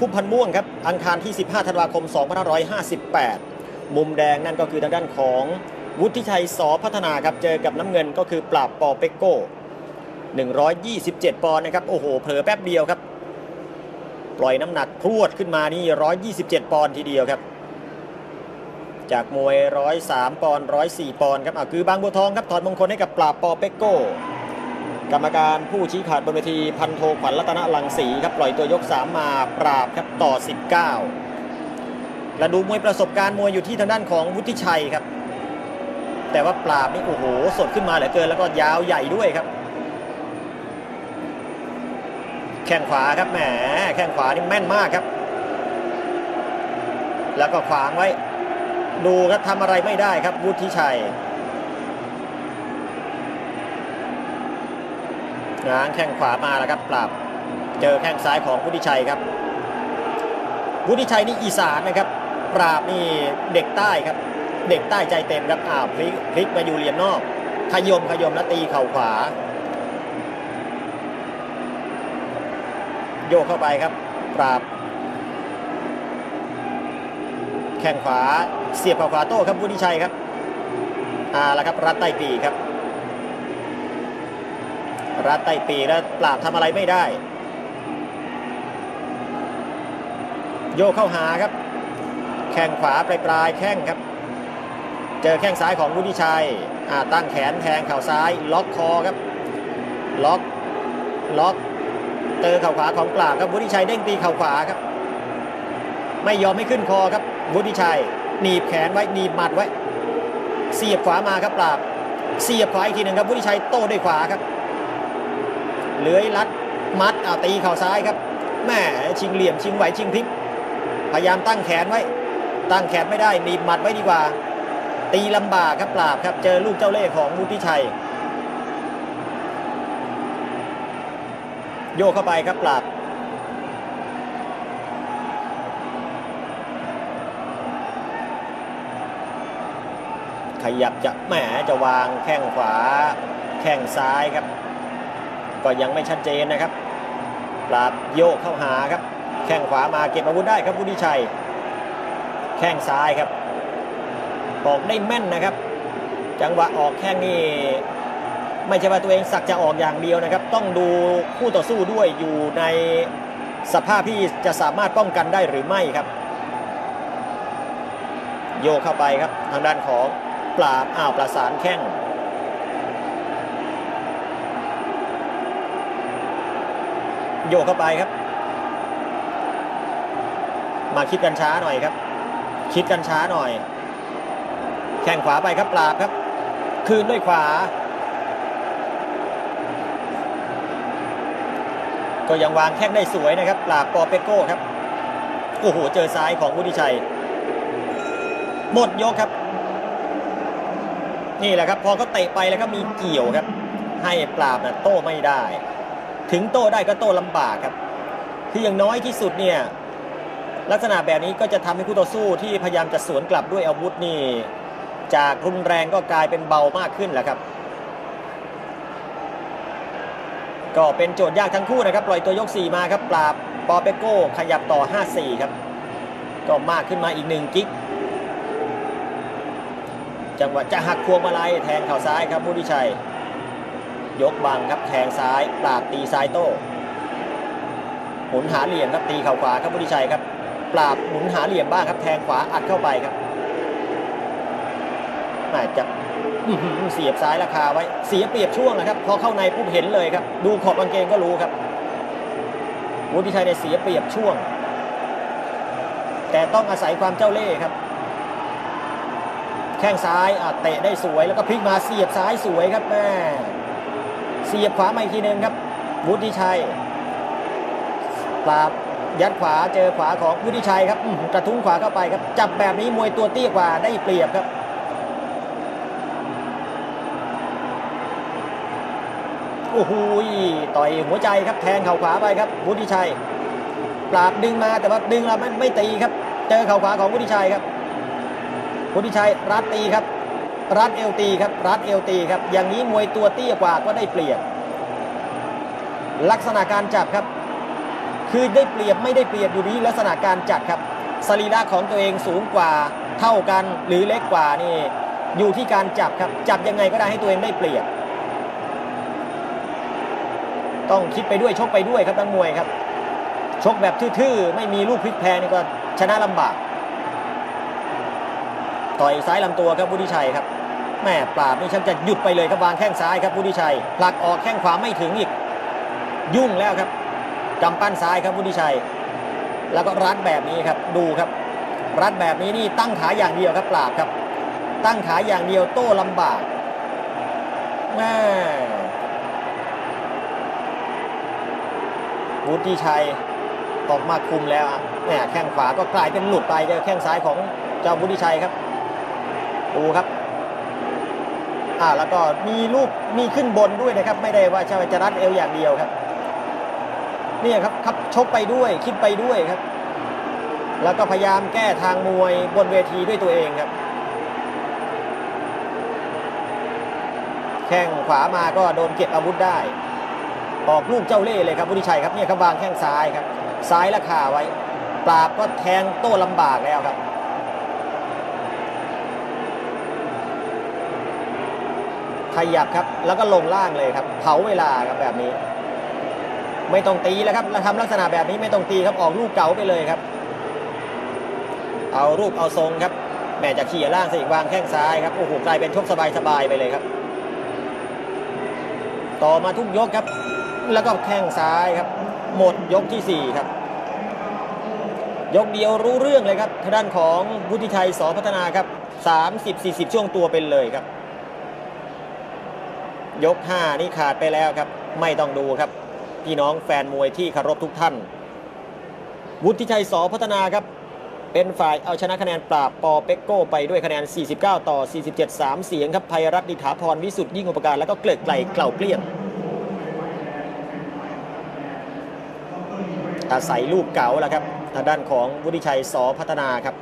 พุ่มพันม่วงครับอังคารที่ 15 ธันวาคม 2558 มุมแดงนั่นก็คือทางด้านของวุฒิชัยสอพัฒนาครับเจอกับน้ำเงินก็คือปราบปอเปกโก้ 127 ปอนด์นะครับโอ้โหเผลอแป๊บเดียวครับ ปล่อยน้ำหนักพรวดขึ้นมานี่ 127 ปอนด์ทีเดียวครับจากมวย 103 ปอนด์104 ปอนด์ครับอะคือบางบัวทองครับถอดมงคลให้กับปราบปอเปกโก้ กรรมการผู้ชี้ขาดบนเวทีพันโทขวัญรัตนลังสีครับปล่อยตัวยก 3 มาปราบครับต่อ 19 และดูมวยประสบการณ์มวยอยู่ที่ทางด้านของวุฒิชัยครับ แต่ว่าปราบนี่โอ้โหสดขึ้นมาเหลือเกินแล้วก็ยาวใหญ่ด้วยครับ แข้งขวาครับแหมแข้งขวานี่แม่นมากครับ แล้วก็ขวางไว้ ดูครับทำอะไรไม่ได้ครับวุฒิชัย ง้างแข้งขวามาแล้วครับปราบเจอแข้งซ้ายของวุฒิชัยครับวุฒิชัยนี่อีสานนะครับ ปราบนี่เด็กใต้ครับ เด็กใต้ใจเต็มครับอ้าวพลิกพลิกมาอยู่เหลี่ยมนอกขยมขยมแล้วตีเข่าขวา โยกเข้าไปครับ ปราบ แข้งขวาเสียบเข่าขวาโต้ครับวุฒิชัยครับอ่าแล้วครับรัดใต้ปีครับ รัดใต้ปีแล้วปราบทำอะไรไม่ได้ โยเข้าหาครับ แข้งขวาปลายปลายแข้งครับ เจอแข้งซ้ายของวุฒิชัยตั้งแขนแทงเข่าซ้าย ล็อกคอครับ ล็อกล็อกเจอเข่าขวาของปราบครับวุฒิชัยเด้งตีเข่าขวาครับ ไม่ยอมให้ขึ้นคอครับวุฒิชัยหนีบแขนไว้หนีบหมัดไว้ เสียบขวามาครับปราบ เสียบขวาอีกทีหนึ่งครับวุฒิชัยโต้ด้วยขวาครับ เลื้อยลัดมัดเอาตีเข่าซ้ายครับแม่ชิงเหลี่ยมชิงไหวชิงพลิก พยายามตั้งแขนไว้ ตั้งแขนไม่ได้หนีบหมัดไว้ดีกว่า ตีลำบากครับปราบครับเจอลูกเจ้าเล่ห์ของวุฒิชัย โยกเข้าไปครับปราบขยับจะแหมจะวางแข้งขวา แข้งซ้ายครับ ก็ยังไม่ชัดเจนนะครับ ปราบโยกเข้าหาครับ แข้งขวามาเก็บอาวุธได้ครับวุฒิชัย แข้งซ้ายครับ ออกได้แม่นนะครับ จังหวะออกแข้งนี่ไม่ใช่ว่าตัวเองสักจะออกอย่างเดียวนะครับ ต้องดูคู่ต่อสู้ด้วยอยู่ในสภาพที่จะสามารถป้องกันได้หรือไม่ครับ โยกเข้าไปครับทางด้านของปราบอ้าวประสานแข้ง โยกเข้าไปครับ มาคิดกันช้าหน่อยครับ คิดกันช้าหน่อย แข้งขวาไปครับปราบครับ คืนด้วยขวา ก็ยังวางแข้งได้สวยนะครับ ปราบปอเปโก้ครับโอ้โหเจอซ้ายของวุฒิชัย หมดยกครับ นี่แหละครับ พอเขาเตะไปแล้วก็มีเกี่ยวครับ ให้ปราบนะโต้ไม่ได้ ถึงโต้ได้ก็โต้ลำบากครับ คืออย่างน้อยที่สุดเนี่ยลักษณะแบบนี้ก็จะทำให้คู่ต่อสู้ที่พยายามจะสวนกลับด้วยอาวุธนี่ จากรุนแรงก็กลายเป็นเบามากขึ้นแหละครับ ก็เป็นโจทย์ยากทั้งคู่นะครับ ปล่อยตัวยก 4 มาครับ ปราบปอเปโก้ขยับต่อ 5-4 ครับ ก็มากขึ้นมาอีกหนึ่งกิ๊กจังหวะจะหักพวงมาลัยแทงเข่าซ้ายครับพุทธิชัย ยกบังครับแทงซ้ายปราบตีซ้ายโต้หมุนหาเหลี่ยมครับตีเข่าขวาครับพุทธิชัยครับปราบหมุนหาเหลี่ยมบ้างครับแทงขวาอัดเข้าไปครับน่าจะเสียบซ้ายราคาไว้เสียเปรียบช่วงนะครับ พอเข้าในปุ๊บเห็นเลยครับ ดูขอบกางเกงก็รู้ครับวุฒิชัยเนี่ยเสียเปรียบช่วง แต่ต้องอาศัยความเจ้าเล่ห์ครับ แข้งซ้ายอะเตะได้สวยแล้วก็พลิกมาเสียบซ้ายสวยครับแม่ เสียบขวามาอีกทีหนึ่งครับ วุฒิชัยปราบยัดขวาเจอขวาของวุฒิชัยครับกระทุ้งขวาเข้าไปครับ จับแบบนี้มวยตัวเตี้ยกว่าได้เปรียบครับโอ้โหต่อยหัวใจครับแทงเข่าขวาไปครับ วุฒิชัย ปราบดึงมาแต่ว่าดึงแล้วไม่ไม่ตีครับ เจอเข่าขวาของวุฒิชัยครับ วุฒิชัยรัดตีครับ รัดเอวตีครับรัดเอวตีครับอย่างนี้มวยตัวเตี้ยกว่าก็ได้เปรียบ ลักษณะการจับครับ คือได้เปรียบไม่ได้เปรียบอยู่ที่ลักษณะการจัดครับสรีระของตัวเองสูงกว่าเท่ากันหรือเล็กกว่านี่อยู่ที่การจับครับจับยังไงก็ได้ให้ตัวเองได้เปรียบ ต้องคิดไปด้วยชกไปด้วยครับนักมวยครับ ชกแบบทื่อๆไม่มีลูกพลิกแพงนี่ก็ชนะลำบากต่อยซ้ายลำตัวครับวุฒิชัยครับ แม่ปราบนี่ชักจะหยุดไปเลยครับวางแข้งซ้ายครับวุฒิชัยผลักออกแข้งขวาไม่ถึงอีก ยุ่งแล้วครับกำปั้นซ้ายครับวุฒิชัย แล้วก็รัดแบบนี้ครับดูครับ รัดแบบนี้นี่ตั้งขาอย่างเดียวครับปราบครับ ตั้งขาอย่างเดียวโต้ลำบากแม่วุฒิชัยออกมาคุมแล้วอะแหม่แข้งขวาก็กลายเป็นหลุดไปเจอแข้งซ้ายของเจ้าวุฒิชัยครับดูครับ อ่าแล้วก็มีลูกมีขึ้นบนด้วยนะครับ ไม่ได้ว่าจะจะรัดเอวอย่างเดียวครับนี่ครับครับชกไปด้วยคิดไปด้วยครับ แล้วก็พยายามแก้ทางมวยบนเวทีด้วยตัวเองครับ แข้งขวามาก็โดนเก็บอาวุธได้ ออกลูกเจ้าเล่ห์เลยครับวุฒิชัยครับเนี่ยครับวางแข้งซ้ายครับ ซ้ายและขาไว้ ปราบก็แทงโต้ลำบากแล้วครับ ขยับครับ แล้วก็ลงล่างเลยครับ เผาเวลาครับแบบนี้ ไม่ต้องตีแล้วครับแล้วทำลักษณะแบบนี้ไม่ต้องตีครับออกลูกเก๋าไปเลยครับ เอารูปเอาทรงครับแม่จะขี่ล่างสิวางแข้งซ้ายครับโอ้โหกลายเป็นชกสบายๆไปเลยครับ ต่อมาทุกยกครับ แล้วก็แข้งซ้ายครับ หมดยกที่ 4 ครับ ยกเดียวรู้เรื่องเลยครับทางด้านของวุฒิชัยสอพัฒนาครับ 30-40 ช่วงตัวเป็นเลยครับ ยก 5 นี่ขาดไปแล้วครับ ไม่ต้องดูครับ พี่น้องแฟนมวยที่เคารพทุกท่าน วุฒิชัยสอพัฒนาครับ เป็นฝ่ายเอาชนะคะแนนปราบปอเป็กโก้ไปด้วยคะแนน 49 ต่อ 47 3 เสียงครับภัยรัตน์ดิษฐาพรวิสุทธิ์ยิ่งอุปการ แล้วก็เกลิกไกลเกล่าเกลี้ยง อาศัยลูกเก๋าแล้วครับทางด้านของวุฒิชัยสอพัฒนาครับ